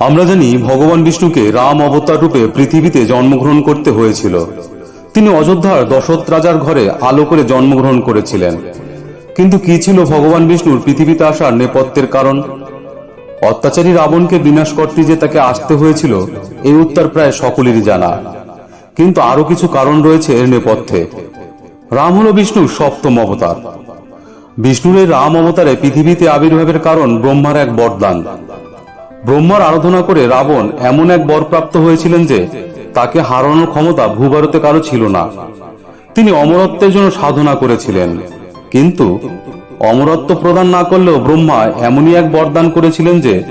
আমরা জানি ভগবান বিষ্ণুকে রাম অবতার রূপে পৃথিবীতে জন্মগ্রহণ করতে হয়েছিল। তিনি অযোধ্যার দশরথ রাজার ঘরে আলো করে জন্মগ্রহণ করেছিলেন। কিন্তু কি ছিল ভগবান বিষ্ণুর পৃথিবীতে আসার নেপথ্যের কারণ? অত্যাচারী রাবণকে বিনাশ করতে যে তাকে আসতে হয়েছিল এই উত্তর প্রায় সকলেরই জানা। কিন্তু আরও কিছু কারণ রয়েছে এর নেপথ্যে। রাম হল বিষ্ণুর সপ্তম অবতার। বিষ্ণুর এই রাম অবতারে পৃথিবীতে আবির্ভাবের কারণ ব্রহ্মার এক বরদান। ব্রহ্মার আরাধনা করে রাবণ এমন এক বর প্রাপ্ত হয়েছিলেন যে তাকে হারানোর ক্ষমতা ভূভারতে কারও ছিল না। তিনি অমরত্বের জন্য সাধনা করেছিলেন। কিন্তু অমরত্ব প্রদান না করলেও ব্রহ্মা এমনই এক বরদান করেছিলেন যে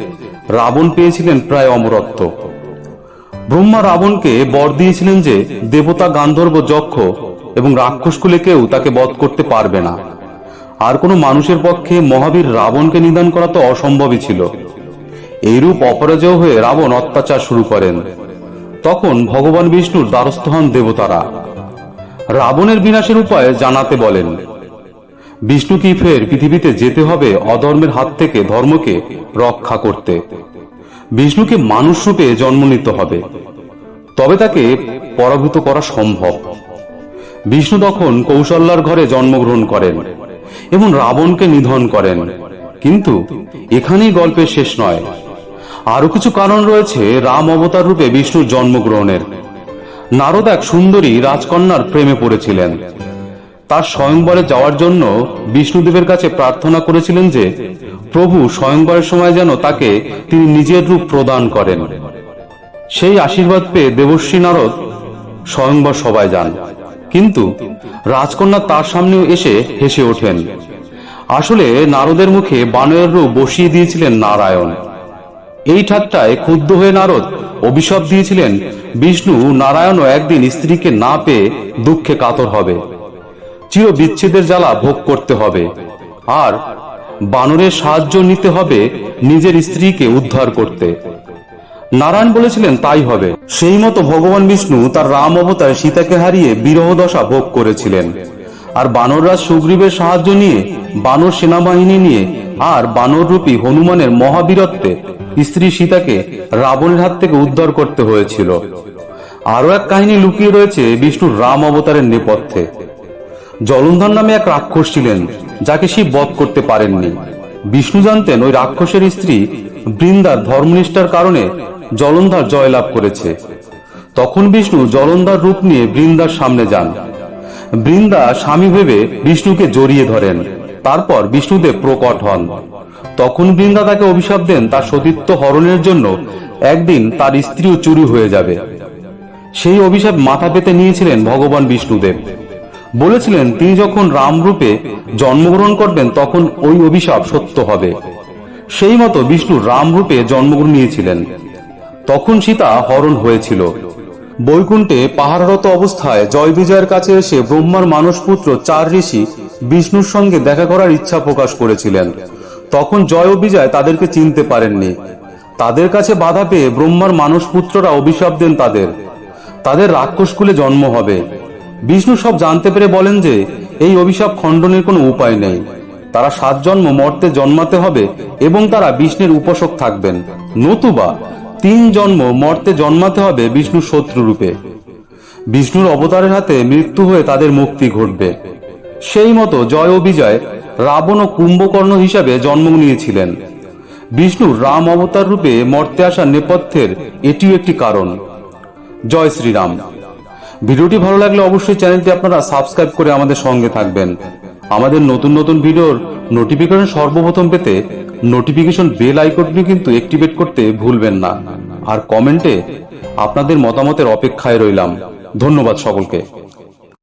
রাবণ পেয়েছিলেন প্রায় অমরত্ব। ব্রহ্মা রাবণকে বর দিয়েছিলেন যে দেবতা গান্ধর্ব যক্ষ এবং রাক্ষসকুলে কেউ তাকে বধ করতে পারবে না। আর কোনো মানুষের পক্ষে মহাবীর রাবণকে নিধন করা তো অসম্ভবই ছিল। এইরূপ অপরাজয় হয়ে রাবণ অত্যাচার শুরু করেন। তখন ভগবান বিষ্ণুর দ্বারস্থ হন দেবতারা। রাবণের বিনাশের উপায় জানাতে বলেন, বিষ্ণু কি ফের পৃথিবীতে যেতে হবে অধর্মের হাত থেকে ধর্মকে রক্ষা করতে? বিষ্ণুকে মানুষ রূপে জন্ম নিতে হবে। তবে তাকে পরাভূত করা সম্ভব। বিষ্ণু তখন কৌশল্যার ঘরে জন্মগ্রহণ করেন এবং রাবণকে নিধন করেন। কিন্তু এখানেই গল্পের শেষ নয়। আরও কিছু কারণ রয়েছে রাম অবতার রূপে বিষ্ণুর জন্মগ্রহণের। নারদ এক সুন্দরী রাজকন্যার প্রেমে পড়েছিলেন। তার স্বয়ংবরে যাওয়ার জন্য বিষ্ণুদেবের কাছে প্রার্থনা করেছিলেন যে, প্রভু, স্বয়ংবরের সময় যেন তাকে তিনি নিজের রূপ প্রদান করেন। সেই আশীর্বাদ পেয়ে দেবশ্রী নারদ স্বয়ংবর সবাই যান। কিন্তু রাজকন্যা তার সামনেও এসে হেসে ওঠেন। আসলে নারদের মুখে বানরের রূপ বসিয়ে দিয়েছিলেন নারায়ণ। এই ঠাট্টায় ক্ষুব্ধ হয়ে নারদ অভিশাপ দিয়েছিলেন, বিষ্ণু নারায়ণও একদিন স্ত্রীকে না পেয়ে দুঃখে কাতর হবে। চির বিচ্ছেদের জ্বালা ভোগ করতে হবে। আর বানরের সাহায্য নিতে হবে নিজের স্ত্রীকে উদ্ধার করতে। নারায়ণ বলেছিলেন, তাই হবে। সেই মতো ভগবান বিষ্ণু তার রাম অবতার সীতাকে হারিয়ে বিরহ দশা ভোগ করেছিলেন। আর বানররাজ সুগ্রীবের সাহায্য নিয়ে, বানর সেনাবাহিনী নিয়ে, আর বানর রূপী হনুমানের মহাবীরত্বে স্ত্রী সীতাকে রাবণের হাত থেকে উদ্ধার করতে হয়েছিল। আরও এক কাহিনী লুকিয়ে রয়েছে বিষ্ণুর রাম অবতারের নেপথ্যে। জলন্ধর নামে এক রাক্ষস ছিলেন, যাকে শিব বধ করতে পারেননি। বিষ্ণু জানতেন ওই রাক্ষসের স্ত্রী বৃন্দার ধর্মনিষ্ঠার কারণে জলন্ধর জয়লাভ করেছে। তখন বিষ্ণু জলন্ধার রূপ নিয়ে বৃন্দার সামনে যান। বৃন্দা স্বামী ভেবে বিষ্ণুকে জড়িয়ে ধরেন। তারপর বিষ্ণুদেব প্রকট হন। তখন বৃন্দা তাকে অভিশাপ দেন, তার সতীত্ব হরণের জন্য। একদিন তার স্ত্রীও চুরি হয়ে যাবে। সেই অভিশাপ মাথা পেতে নিয়েছিলেন ভগবান বিষ্ণুদেব। বলেছিলেন, তিনি যখন রাম রূপে জন্মগ্রহণ করবেন, তখন ওই অভিশাপ সত্য হবে। সেই মতো বিষ্ণু রাম রূপে জন্মগ্রহণ নিয়েছিলেন। তখন সীতা হরণ হয়েছিল। বৈকুণ্ঠে পাহাড়রত অবস্থায় জয় বিজয়ের কাছে এসে ব্রহ্মার মানসপুত্র চার ঋষি বিষ্ণুর সঙ্গে দেখা করার ইচ্ছা প্রকাশ করেছিলেন। তখন জয় ও বিজয় তাদেরকে চিনতে পারেননি। তাদের কাছে বাধা পেয়ে ব্রহ্মার মানসপুত্ররা অভিশাপ দেন তাদের। তাদের রাক্ষসকুলে জন্ম হবে। বিষ্ণু সব জানতে পেরে বলেন যে, এই অভিশাপ খণ্ডনের কোনো উপায় নেই। তারা সাত জন্ম মর্তে জন্মাতে হবে এবং তারা বিষ্ণুর উপাসক থাকবেন। নতুবা তিন জন্ম মর্তে জন্মাতে হবে বিষ্ণুর শত্রু রূপে। বিষ্ণুর অবতারের হাতে মৃত্যু হয়ে তাদের মুক্তি ঘটবে। সেই মতো জয় ও বিজয় রাবণ ও কুম্ভকর্ণ হিসাবে জন্ম নিয়েছিলেন। বিষ্ণুর রাম অবতার রূপে মর্তে আসা নেপথ্যের এটিও একটি কারণ। জয় শ্রীরাম। ভিডিওটি ভালো লাগলে অবশ্যই চ্যানেলটি আপনারা সাবস্ক্রাইব করে আমাদের সঙ্গে থাকবেন। আমাদের নতুন নতুন ভিডিওর নোটিফিকেশন সর্বপ্রথম পেতে নোটিফিকেশন বেল আইকনটি কিন্তু অ্যাক্টিভেট করতে ভুলবেন না। আর কমেন্টে আপনাদের মতামতের অপেক্ষায় রইলাম। ধন্যবাদ সকলকে।